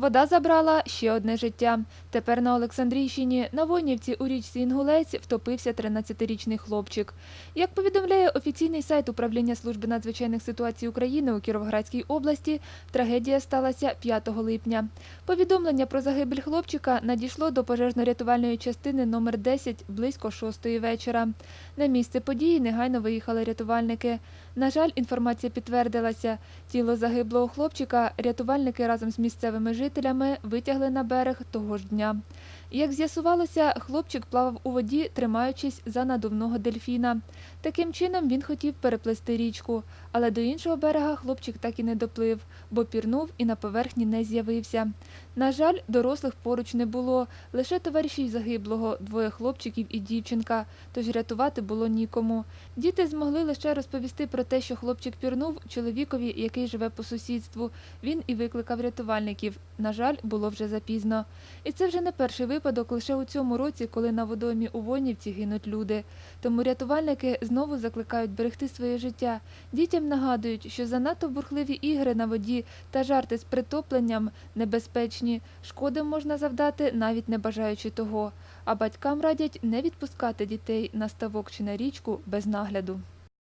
Вода забрала ще одне життя. Тепер на Олександрійщині на Войнівці у річці Інгулець втопився 13-річний хлопчик. Як повідомляє офіційний сайт управління служби надзвичайних ситуацій України у Кіровоградській області, трагедія сталася 5 липня. Повідомлення про загибель хлопчика надійшло до пожежно-рятувальної частини номер 10 близько 6 вечора. На місце події негайно виїхали рятувальники. На жаль, інформація підтвердилася. Тіло загиблого хлопчика рятувальники разом з місцевими жителями витягли на берег того ж дня. Як з'ясувалося, хлопчик плавав у воді, тримаючись за надувного дельфіна. Таким чином він хотів переплисти річку, але до іншого берега хлопчик так і не доплив, бо пірнув і на поверхні не з'явився. На жаль, дорослих поруч не було, лише товариші загиблого, двоє хлопчиків і дівчинка, тож рятувати було нікому. Діти змогли лише розповісти про те, що хлопчик пірнув чоловікові, який живе по сусідству. Він і викликав рятувальників. На жаль, було вже запізно. І це вже не перший випадок лише у цьому році, коли на водоймі у Войнівці гинуть люди. Тому рятувальники знову закликають берегти своє життя. Дітям нагадують, що занадто бурхливі ігри на воді та жарти з притопленням небезпечні. Шкоди можна завдати, навіть не бажаючи того. А батькам радять не відпускати дітей на ставок чи на річку без нагляду.